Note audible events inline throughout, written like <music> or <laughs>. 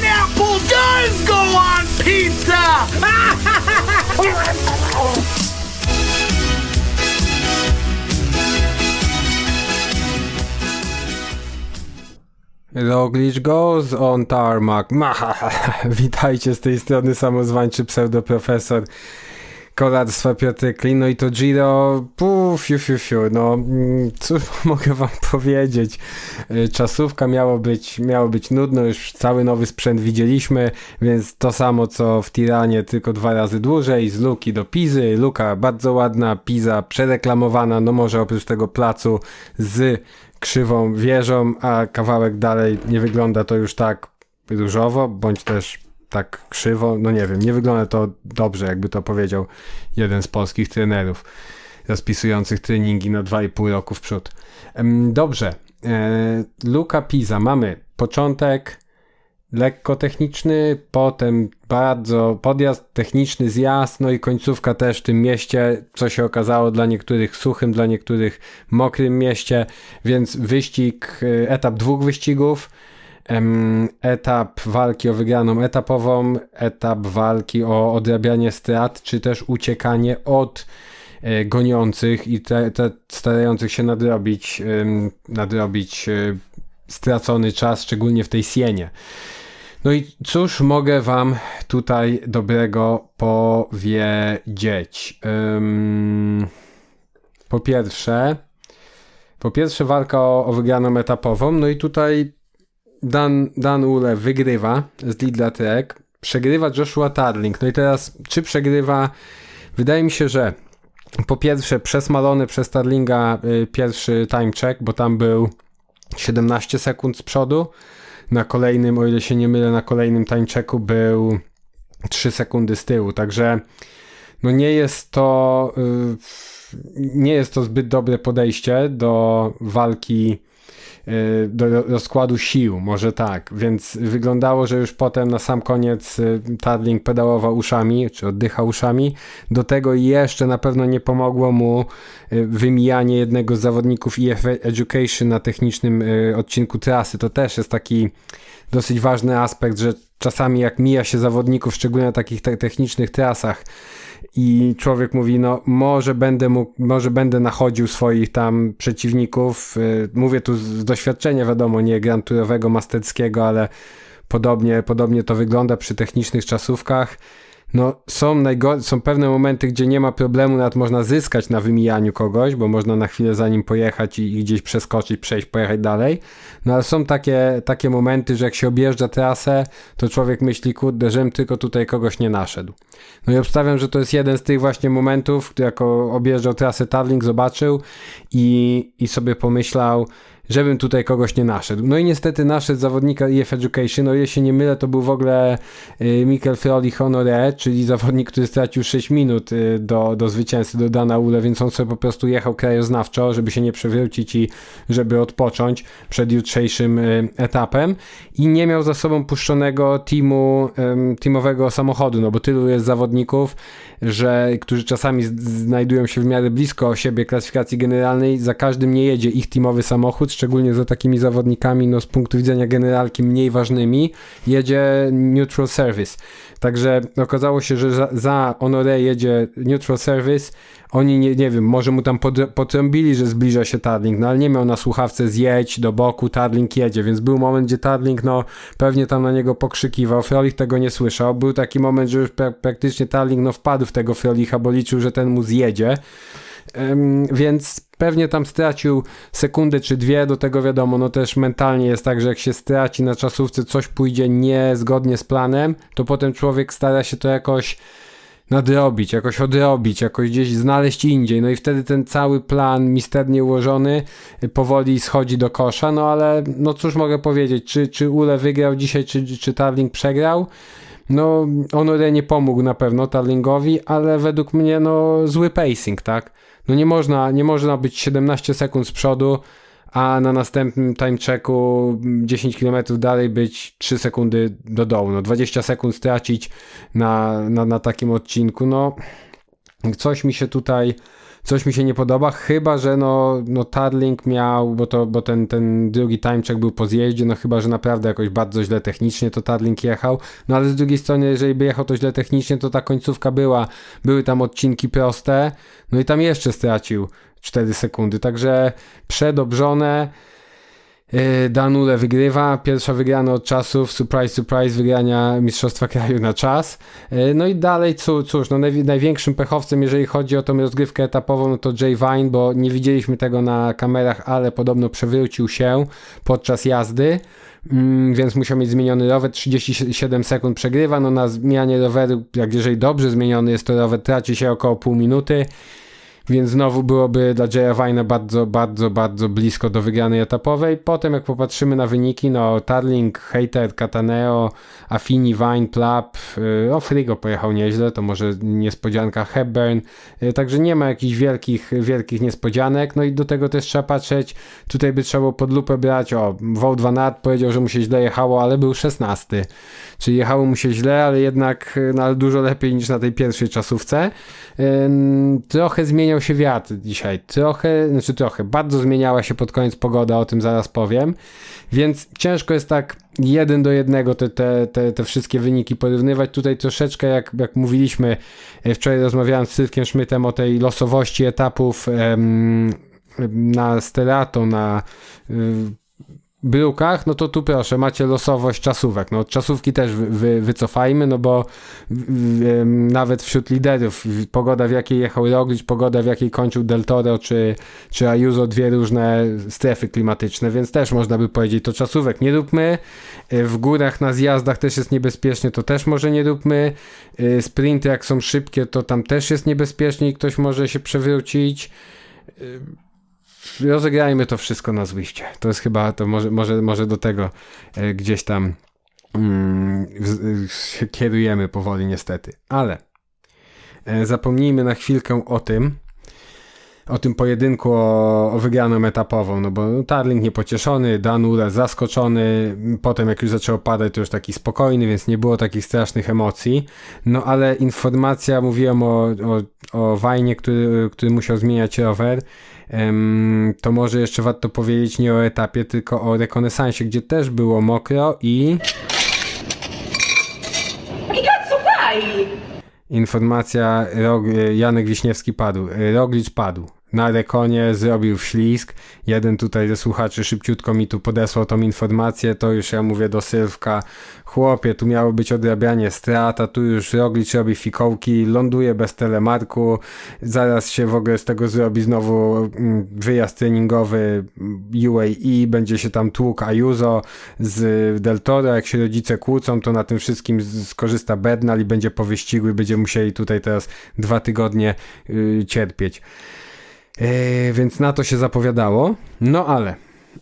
Pineapple does go on pizza! <laughs> Roglic goes on tarmac. <laughs> Witajcie z tej strony samozwańczy pseudoprofesor kolarstwa Piotr Klin. No i to Giro, puf, fiu, fiu, fiu. No, mm, cóż <laughs> mogę wam powiedzieć. Y, Czasówka miało być, miało być nudno, już cały nowy sprzęt widzieliśmy, więc to samo co w Tiranie, tylko dwa razy dłużej, z Luki do Pizy. Luka bardzo ładna, Piza przereklamowana, no może oprócz tego placu z krzywą wieżą, a kawałek dalej nie wygląda to już tak różowo, bądź też tak krzywo, no nie wiem, nie wygląda to dobrze, jakby to powiedział jeden z polskich trenerów rozpisujących treningi na 2,5 roku w przód. Dobrze, e, Luka Pisa, mamy początek lekko techniczny, potem bardzo podjazd, techniczny zjazd, no i końcówka też w tym mieście, co się okazało dla niektórych suchym, dla niektórych mokrym mieście, więc wyścig, e, etap dwóch wyścigów, etap walki o wygraną etapową, etap walki o odrabianie strat, czy też uciekanie od e, goniących i starających się nadrobić, nadrobić e, stracony czas, szczególnie w tej sienie. No i cóż mogę wam tutaj dobrego powiedzieć? Po pierwsze, po pierwsze walka o, o wygraną etapową, no i tutaj Dan, Dan Ule wygrywa z Lidla Trek, przegrywa Joshua Tarling. No i teraz, czy przegrywa? Wydaje mi się, że po pierwsze przesmalony przez Tarlinga y, pierwszy time check, bo tam był 17 sekund z przodu. Na kolejnym, o ile się nie mylę, na kolejnym time checku był 3 sekundy z tyłu. Także no nie jest to y, nie jest to zbyt dobre podejście do walki do ro- rozkładu sił, może tak, więc wyglądało, że już potem na sam koniec y, Tarling pedałował uszami, czy oddychał uszami, do tego jeszcze na pewno nie pomogło mu y, wymijanie jednego z zawodników EF Education na technicznym odcinku trasy, to też jest taki dosyć ważny aspekt, że czasami jak mija się zawodników, szczególnie na takich te technicznych trasach i człowiek mówi, no może będę mógł, może będę nachodził swoich tam przeciwników, y, mówię tu z doświadczenia, wiadomo, nie Grand Tourowego, masterskiego, ale podobnie, podobnie to wygląda przy technicznych czasówkach. No, są, są pewne momenty, gdzie nie ma problemu, nawet można zyskać na wymijaniu kogoś, bo można na chwilę za nim pojechać i, i gdzieś przeskoczyć, przejść, pojechać dalej. No ale są takie, takie momenty, że jak się objeżdża trasę, to człowiek myśli, kurde, żebym tylko tutaj kogoś nie naszedł. No i obstawiam, że to jest jeden z tych właśnie momentów, gdy jako objeżdżał trasę Tarling, zobaczył i, i sobie pomyślał, żebym tutaj kogoś nie naszedł. No i niestety naszedł zawodnika EF Education, o ile się nie mylę, to był w ogóle y, Mikel Froli Honoré, czyli zawodnik, który stracił 6 minut y, do, do zwycięzcy, do Dana Ule, więc on sobie po prostu jechał krajoznawczo, żeby się nie przewrócić i żeby odpocząć przed jutrzejszym y, etapem i nie miał za sobą puszczonego teamu, teamowego samochodu, no bo tylu jest zawodników, że którzy czasami znajdują się w miarę blisko siebie klasyfikacji generalnej, za każdym nie jedzie ich teamowy samochód, szczególnie za takimi zawodnikami, no z punktu widzenia generalki mniej ważnymi, jedzie neutral service. Także okazało się, że za, za Honoré jedzie neutral service, oni nie, nie wiem, może mu tam potrąbili, że zbliża się Tarling, no ale nie miał na słuchawce zjedź do boku, Tarling jedzie, więc był moment, gdzie Tarling no pewnie tam na niego pokrzykiwał, Frolich tego nie słyszał, był taki moment, że już pra- praktycznie Tarling no wpadł w tego Frolicha, bo liczył, że ten mu zjedzie, więc pewnie tam stracił sekundę czy dwie, do tego wiadomo, no też mentalnie jest tak, że jak się straci na czasówce, coś pójdzie niezgodnie z planem, to potem człowiek stara się to jakoś nadrobić, jakoś odrobić, jakoś gdzieś znaleźć indziej. No i wtedy ten cały plan misternie ułożony y, powoli schodzi do kosza. No ale no cóż mogę powiedzieć, czy, czy Ule wygrał dzisiaj, czy, czy Tarling przegrał? No, Honore nie pomógł na pewno Tarlingowi, ale według mnie no zły pacing, tak? No nie można, nie można być 17 sekund z przodu, a na następnym time checku 10 km dalej być 3 sekundy do dołu. No 20 sekund stracić na, na, na takim odcinku, no coś mi się tutaj coś mi się nie podoba, chyba, że no, no Tarling miał, bo, to, bo ten, ten drugi timecheck był po zjeździe, no chyba, że naprawdę jakoś bardzo źle technicznie to Tarling jechał, no ale z drugiej strony, jeżeli by jechał to źle technicznie, to ta końcówka była, były tam odcinki proste, no i tam jeszcze stracił 4 sekundy, także przedobrzone, Danule wygrywa, pierwsza wygrana od czasów, surprise, surprise, wygrania Mistrzostwa Kraju na czas. Yy, No i dalej, cóż, no najwi- największym pechowcem, jeżeli chodzi o tą rozgrywkę etapową, no to Jay Vine, bo nie widzieliśmy tego na kamerach, ale podobno przewrócił się podczas jazdy. Mm, więc musiał mieć zmieniony rower, 37 sekund przegrywa, no na zmianie roweru, jak jeżeli dobrze zmieniony jest to rower, traci się około pół minuty, więc znowu byłoby dla Jaya Vine'a bardzo, bardzo, bardzo blisko do wygranej etapowej. Potem jak popatrzymy na wyniki, no Tarling, Hater, Cataneo, Affini, Vine, Plap, o Frigo pojechał nieźle, to może niespodzianka Hepburn, yy, także nie ma jakichś wielkich, wielkich niespodzianek, no i do tego też trzeba patrzeć, tutaj by trzeba było pod lupę brać, o, Wout van Aert powiedział, że mu się źle jechało, ale był 16, czyli jechało mu się źle, ale jednak yy, no, dużo lepiej niż na tej pierwszej czasówce. Trochę zmieniał się wiatr dzisiaj, trochę, znaczy trochę, bardzo zmieniała się pod koniec pogoda, o tym zaraz powiem, więc ciężko jest tak jeden do jednego te, te, te, te wszystkie wyniki porównywać. Tutaj troszeczkę, jak, jak mówiliśmy, e, wczoraj rozmawiałem z Sylwkiem Szmytem o tej losowości etapów em, na Stelato, na brukach, no to tu proszę, macie losowość czasówek. No czasówki też wy, wy, wycofajmy, no bo nawet wśród liderów pogoda w jakiej jechał Roglic, pogoda w jakiej kończył Del Toro czy, czy Ayuso, dwie różne strefy klimatyczne, więc też można by powiedzieć, to czasówek nie róbmy. Y, W górach na zjazdach też jest niebezpiecznie, to też może nie róbmy. Y, Sprinty jak są szybkie, to tam też jest niebezpiecznie i ktoś może się przewrócić rozegrajmy to wszystko na Zwiście. To jest chyba, to może, może, może do tego e, gdzieś tam mm, kierujemy powoli niestety. Ale e, zapomnijmy na chwilkę o tym, o tym pojedynku o, o wygraną etapową, no bo Tarling niepocieszony, Dan Ule zaskoczony, potem jak już zaczęło padać, to już taki spokojny, więc nie było takich strasznych emocji. No ale informacja, mówiłem o, o, o Wajnie, który, który musiał zmieniać rower, to może jeszcze warto powiedzieć nie o etapie, tylko o rekonesansie, gdzie też było mokro i informacja, Janek Wiśniewski padł, Roglic padł. Na rekonie zrobił wślizg. Jeden tutaj ze słuchaczy szybciutko mi tu podesłał tą informację. To już ja mówię do Sylwka. Chłopie, tu miało być odrabianie strat, a tu już Roglic robi fikołki, ląduje bez telemarku. Zaraz się w ogóle z tego zrobi znowu mm, wyjazd treningowy UAE. Będzie się tam tłuk Ayuso z Del Toro. Jak się rodzice kłócą, to na tym wszystkim skorzysta Bednal i będzie po wyścigu i będziemy musieli tutaj teraz dwa tygodnie yy, cierpieć. Yy, więc na to się zapowiadało. No ale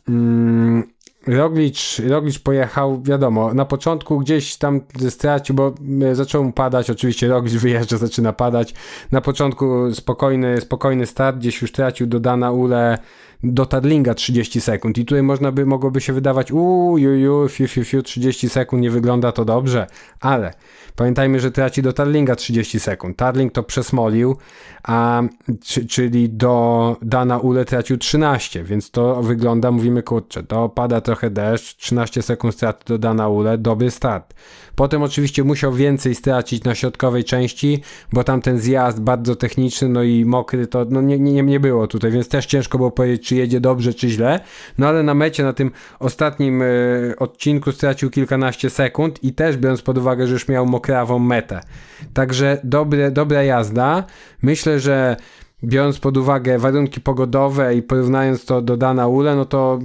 mm, Roglic, Roglic pojechał, wiadomo, na początku gdzieś tam stracił, bo e, zaczął mu padać, oczywiście Roglic <laughs> wyjeżdża, zaczyna padać. Na początku spokojny, spokojny start, gdzieś już tracił do Dana Ule do Tadlinga 30 sekund i tutaj można by, mogłoby się wydawać uuu, ju, ju, fiu, fiu, fiu, 30 sekund, nie wygląda to dobrze, ale pamiętajmy, że traci do Tadlinga 30 sekund. Tadling to przesmolił, a, czy, czyli do Dana Ule tracił 13, więc to wygląda, mówimy kurczę, to pada trochę deszcz, 13 sekund straty do Dana Ule, dobry start. Potem oczywiście musiał więcej stracić na środkowej części, bo tam ten zjazd bardzo techniczny, no i mokry to no nie, nie, nie było tutaj, więc też ciężko było powiedzieć, czy jedzie dobrze, czy źle. No ale na mecie, na tym ostatnim e, odcinku stracił kilkanaście sekund i też biorąc pod uwagę, że już miał mokrawą metę. Także dobre, dobra jazda. Myślę, że biorąc pod uwagę warunki pogodowe i porównując to do Dana Ule, no to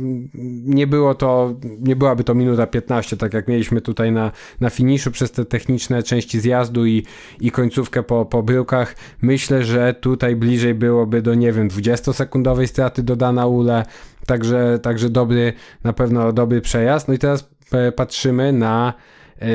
nie było to, nie byłaby to minuta 15, tak jak mieliśmy tutaj na, na finiszu przez te techniczne części zjazdu i, i końcówkę po, po bryłkach. Myślę, że tutaj bliżej byłoby do, nie wiem, 20-sekundowej straty do Dana Ule, także, także dobry, na pewno dobry przejazd. No i teraz e, patrzymy na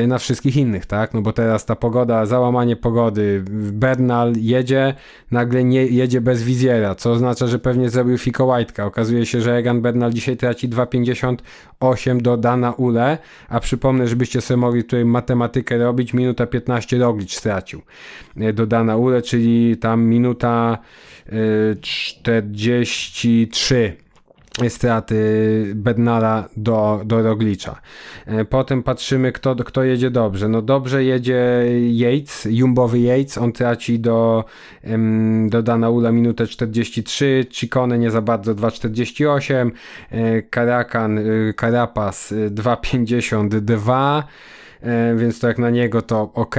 na wszystkich innych, tak? No bo teraz ta pogoda, załamanie pogody, Bernal jedzie, nagle nie jedzie bez wizjera, co oznacza, że pewnie zrobił Fiko White'a. Okazuje się, że Egan Bernal dzisiaj traci 2,58 do Dana Ule, a przypomnę, żebyście sobie mogli tutaj matematykę robić, minuta 15 Roglic stracił e, do Dana Ule, czyli tam minuta e, 43 straty Bednara do, do Roglicza. E, Potem patrzymy, kto, kto jedzie dobrze. No dobrze jedzie Yates, Jumbowy Yates, on traci do, do Dana Ula minutę 43, Ciccone nie za bardzo 2,48, e, Karakan, e, Carapaz e, 2,52, e, więc to jak na niego to ok,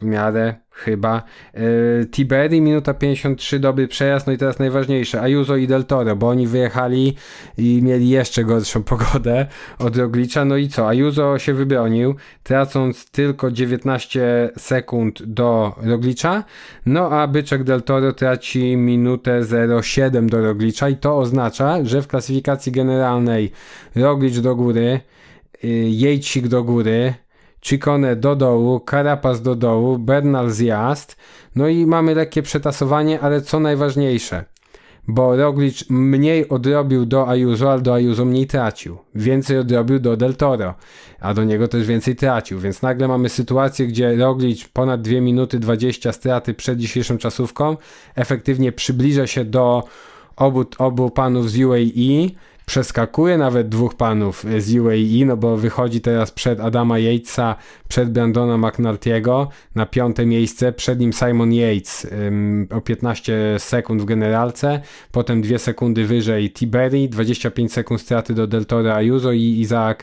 w miarę chyba. Yy, Tiberi minuta 53, dobry przejazd, no i teraz najważniejsze, Ayuso i Del Toro, bo oni wyjechali i mieli jeszcze gorszą <laughs> pogodę od Roglicza, no i co, Ayuso się wybronił, tracąc tylko 19 sekund do Roglicza, no a Byczek Del Toro traci minutę 07 do Roglicza i to oznacza, że w klasyfikacji generalnej Roglicz do góry, yy, Jejcik do góry, Ciccone do dołu, Carapaz do dołu, Bernal zjazd. No i mamy lekkie przetasowanie, ale co najważniejsze, bo Roglic mniej odrobił do Ayuso, ale do Ayuso mniej tracił. Więcej odrobił do Del Toro, a do niego też więcej tracił. Więc nagle mamy sytuację, gdzie Roglic ponad 2 minuty 20 straty przed dzisiejszą czasówką efektywnie przybliża się do obu, obu panów z UAE, przeskakuje nawet dwóch panów z UAE, no bo wychodzi teraz przed Adama Yatesa, przed Brandona McNulty'ego na piąte miejsce, przed nim Simon Yates ym, o 15 sekund w generalce, potem 2 sekundy wyżej Tiberi, 25 sekund straty do Del Toro Ayuso i Isaac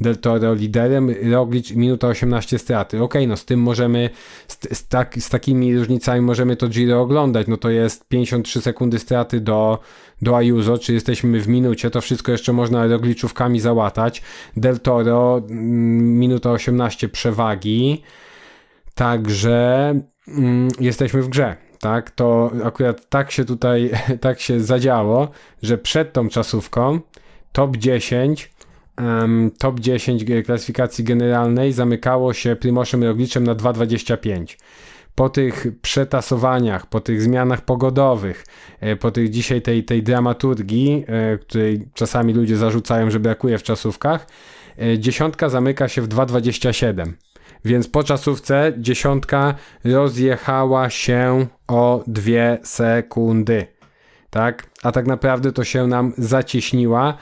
Del Toro liderem, Roglic minuta 18 straty. Okej, no z tym możemy, z, z, tak, z takimi różnicami możemy to Giro oglądać, no to jest 53 sekundy straty do, do Ayuso, czy jesteśmy w minucie, to wszystko jeszcze można rogliczówkami załatać. Del Toro mm, minuta 18 przewagi, także mm, jesteśmy w grze. Tak, to akurat tak się tutaj, <laughs> tak się zadziało, że przed tą czasówką top 10 em, top 10 g- klasyfikacji generalnej zamykało się Primoszem Rogliczem na 2,25. Po tych przetasowaniach, po tych zmianach pogodowych, e, po tych dzisiaj tej, tej dramaturgii, e, której czasami ludzie zarzucają, że brakuje w czasówkach, e, dziesiątka zamyka się w 2,27. Więc po czasówce dziesiątka rozjechała się o 2 sekundy tak? A tak naprawdę to się nam zacieśniła,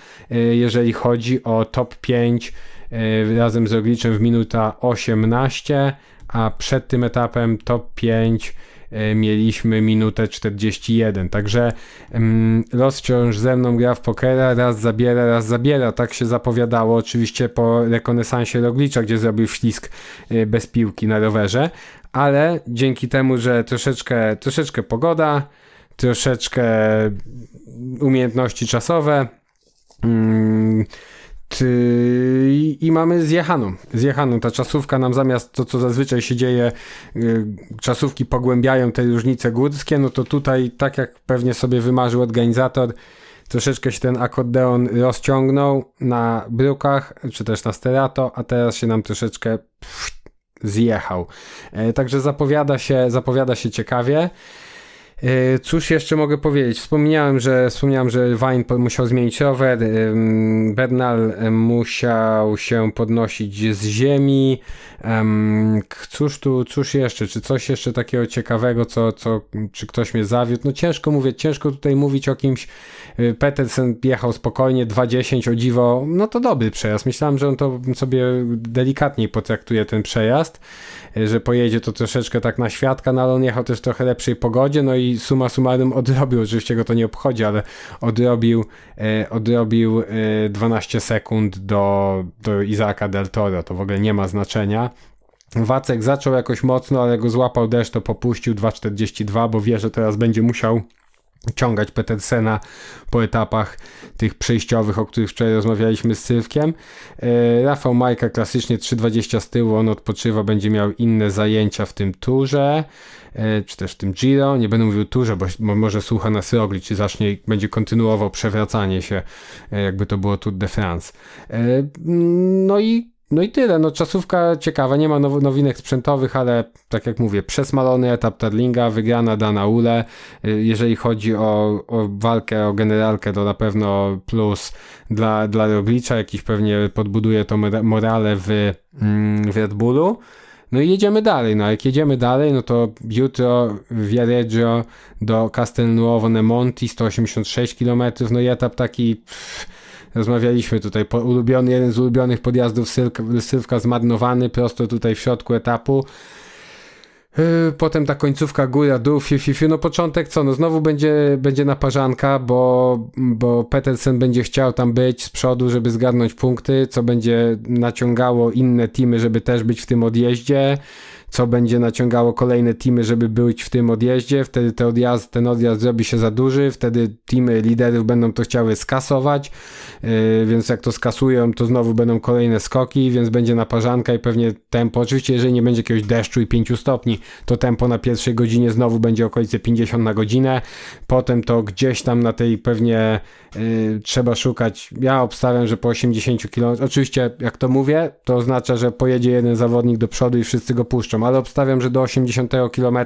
jeżeli chodzi o top 5 y, razem z Rogliczem w minuta 18, a przed tym etapem top 5 y, mieliśmy minutę 41. Także ym, los wciąż ze mną gra w pokera, raz zabiera, raz zabiera. Tak się zapowiadało oczywiście po rekonesansie Roglicza, gdzie zrobił ślisk y, bez piłki na rowerze, ale dzięki temu, że troszeczkę, troszeczkę pogoda, troszeczkę umiejętności czasowe. Mm, i, mamy zjechaną. Zjechaną. Ta czasówka nam zamiast to, co zazwyczaj się dzieje, y, czasówki pogłębiają te różnice górskie, no to tutaj, tak jak pewnie sobie wymarzył organizator, troszeczkę się ten akordeon rozciągnął na brukach, czy też na sterato, a teraz się nam troszeczkę pff, zjechał. E, także zapowiada się, zapowiada się ciekawie. E, Cóż jeszcze mogę powiedzieć? Wspomniałem, że wspomniałem, że Wine po- musiał zmienić rower, ym, Bernal em, musiał się podnosić z ziemi. Cóż tu, cóż jeszcze? Czy coś jeszcze takiego ciekawego, co, co, czy ktoś mnie zawiódł? No ciężko mówię, ciężko tutaj mówić o kimś. Petersen jechał spokojnie, 2.10 o dziwo, no to dobry przejazd. Myślałem, że on to sobie delikatniej potraktuje ten przejazd, że pojedzie to troszeczkę tak na świadka, no ale on jechał też w trochę lepszej pogodzie, no i suma summarum odrobił, oczywiście go to nie obchodzi, ale odrobił, y, odrobił y, 12 sekund do, do Izaka Del Toro, to w ogóle nie ma znaczenia. Wacek zaczął jakoś mocno, ale go złapał deszcz, to popuścił 2.42, bo wie, że teraz będzie musiał ciągać Petersena po etapach tych przejściowych, o których wczoraj rozmawialiśmy z Sylwkiem. E, Rafał Majka klasycznie 3.20 z tyłu, on odpoczywa, będzie miał inne zajęcia w tym turze, e, czy też w tym Giro. Nie będę mówił turze, bo, bo może słucha nas Roglic, czy zacznie, będzie kontynuował przewracanie się, e, jakby to było Tour de France. No i no i tyle, no czasówka ciekawa, nie ma now, nowinek sprzętowych, ale tak jak mówię, przesmalony etap Tarlinga, wygrana Dana Ule, Y, jeżeli chodzi o, o walkę, o generalkę, to na pewno plus dla, dla Roglicza, jakiś pewnie podbuduje to mora- morale w, mm, w Red Bullu. No i jedziemy dalej, no jak jedziemy dalej, no to jutro Viareggio do Castelnuovo Nemonti, 186 km, no i etap taki... Pff, Rozmawialiśmy tutaj, po, ulubiony, jeden z ulubionych podjazdów Sylka, Sylwka zmarnowany, prosto tutaj w środku etapu. Yy, Potem ta końcówka góra, dół, fiu, fiu, fiu. No początek co, no znowu będzie, będzie naparzanka, bo, bo Petersen będzie chciał tam być z przodu, żeby zgarnąć punkty, co będzie naciągało inne teamy, żeby też być w tym odjeździe, co będzie naciągało kolejne teamy, żeby być w tym odjeździe, wtedy te odjazd, ten odjazd zrobi się za duży, wtedy teamy liderów będą to chciały skasować, yy, więc jak to skasują, to znowu będą kolejne skoki, więc będzie naparzanka i pewnie tempo, oczywiście jeżeli nie będzie jakiegoś deszczu i 5 stopni, to tempo na pierwszej godzinie znowu będzie okolice 50 na godzinę, potem to gdzieś tam na tej pewnie yy, trzeba szukać, ja obstawiam, że po 80 km, oczywiście jak to mówię, to oznacza, że pojedzie jeden zawodnik do przodu i wszyscy go puszczą, ale obstawiam, że do 80 km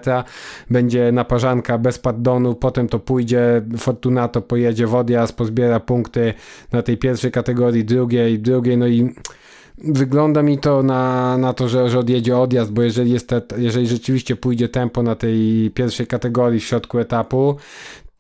będzie naparzanka bez paddonu, potem to pójdzie, Fortunato pojedzie w odjazd, pozbiera punkty na tej pierwszej kategorii, drugiej, drugiej, no i wygląda mi to na, na to, że, że odjedzie odjazd, bo jeżeli, jest te, jeżeli rzeczywiście pójdzie tempo na tej pierwszej kategorii w środku etapu,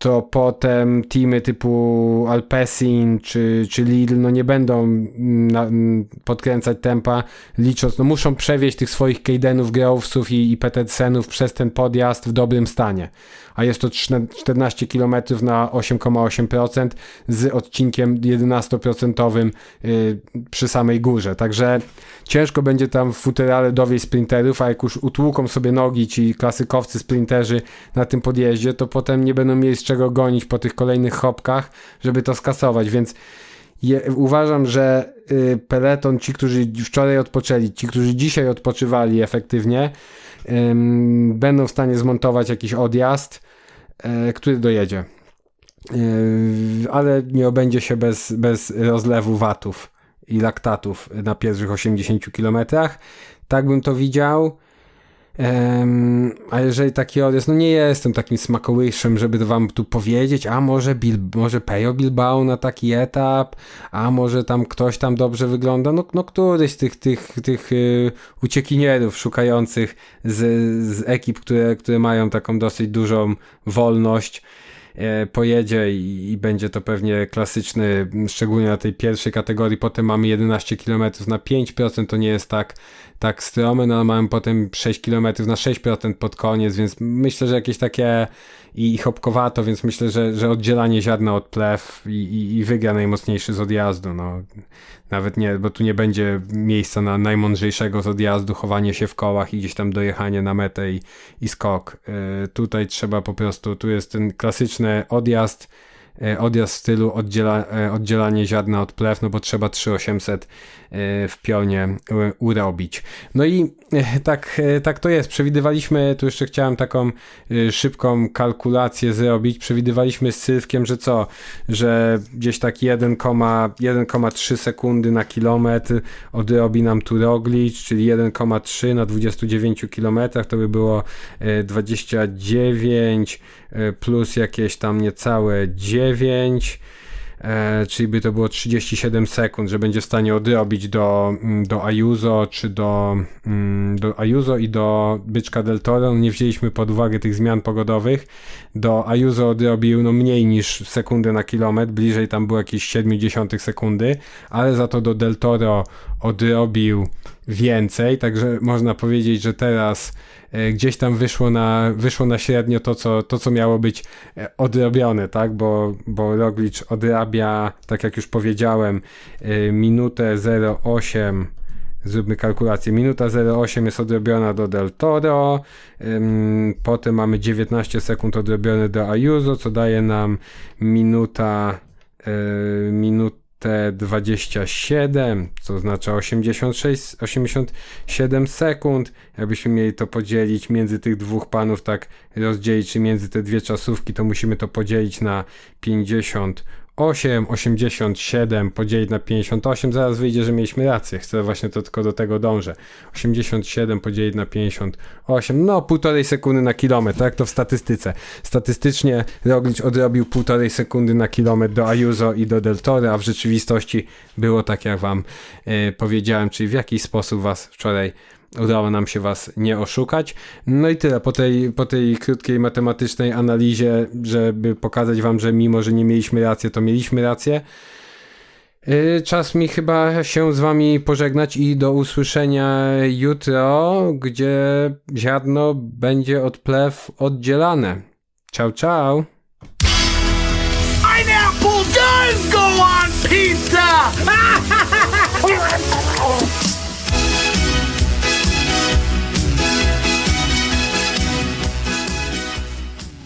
to potem teamy typu Alpecin czy, czy Lidl no nie będą mm, na, mm, podkręcać tempa, licząc, no muszą przewieźć tych swoich Kejdenów, Grovesów i, i Petersenów przez ten podjazd w dobrym stanie. A jest to czne- 14 km na 8,8% z odcinkiem 11% yy, przy samej górze. Także ciężko będzie tam w futerale dowieść sprinterów, a jak już utłuką sobie nogi ci klasykowcy sprinterzy na tym podjeździe, to potem nie będą mieli z czego gonić po tych kolejnych hopkach, żeby to skasować, więc je, uważam, że y, peleton, ci, którzy wczoraj odpoczęli, ci, którzy dzisiaj odpoczywali efektywnie, ym, będą w stanie zmontować jakiś odjazd, y, który dojedzie. Y, ale nie obędzie się bez, bez rozlewu watów i laktatów na pierwszych 80 km. Tak bym to widział. Em, a jeżeli taki odjazd, no nie jestem takim smakołyszem, żeby wam tu powiedzieć, a może, Bil, może Pejo Bilbao na taki etap, a może tam ktoś tam dobrze wygląda, no, no któryś z tych, tych, tych y, uciekinierów szukających z, z ekip, które, które mają taką dosyć dużą wolność, pojedzie i, będzie to pewnie klasyczny, szczególnie na tej pierwszej kategorii. Potem mamy 11 km na 5%, to nie jest tak, tak stromy, no mamy potem 6 km na 6% pod koniec, więc myślę, że jakieś takie i, i hopkowato, więc myślę, że, że oddzielanie ziarna od plew i, i, i wygra najmocniejszy z odjazdu. No. Nawet nie, bo tu nie będzie miejsca na najmądrzejszego z odjazdu, chowanie się w kołach i gdzieś tam dojechanie na metę i, i skok. Y, tutaj trzeba po prostu, tu jest ten klasyczny odjazd, odjazd w stylu oddziela, y, oddzielanie ziarna od plew, no bo trzeba 3800 y, w pionie urobić. No i tak, tak to jest. Przewidywaliśmy, tu jeszcze chciałem taką szybką kalkulację zrobić. Przewidywaliśmy z Sylwkiem, że co, że gdzieś tak 1, 1,3 sekundy na kilometr odrobi nam tu Roglic, czyli 1,3 na 29 kilometrach, to by było y, 29 y, plus jakieś tam niecałe 9 e, czyli by to było 37 sekund, że będzie w stanie odrobić do, mm, do Ayuso, czy do, mm, do Ayuso i do Byczka del Toro. No Nie wzięliśmy pod uwagę tych zmian pogodowych. Do Ayuso odrobił no, mniej niż sekundę na kilometr, bliżej tam było jakieś 0,7 sekundy, ale za to do del Toro odrobił więcej, także można powiedzieć, że teraz e, gdzieś tam wyszło na, wyszło na średnio to co, to, co miało być e, odrobione, tak? bo, bo Roglic odrabia, tak jak już powiedziałem, e, minutę 08 zróbmy kalkulację. Minuta 08 jest odrobiona do Del Toro, potem mamy 19 sekund odrobione do Ayuso, co daje nam minuta, minuta T27, co oznacza 86, 87 sekund. Jakbyśmy mieli to podzielić między tych dwóch panów, tak rozdzielić, czy między te dwie czasówki, to musimy to podzielić na 50 58, 87 podzielić na 58, zaraz wyjdzie, że mieliśmy rację, chcę właśnie to tylko do tego dążę. 87 podzielić na 58, no półtorej sekundy na kilometr, tak to w statystyce. Statystycznie Roglic odrobił półtorej sekundy na kilometr do Ayuso i do Del Toro, a w rzeczywistości było tak jak wam e, powiedziałem, czyli w jakiś sposób was wczoraj udało nam się Was nie oszukać. No i tyle po tej, po tej krótkiej matematycznej analizie, żeby pokazać Wam, że mimo, że nie mieliśmy racji, to mieliśmy rację. Y, czas mi chyba się z wami pożegnać i do usłyszenia jutro, gdzie ziarno będzie od plew oddzielane. Ciao, ciao! Pizza! <laughs>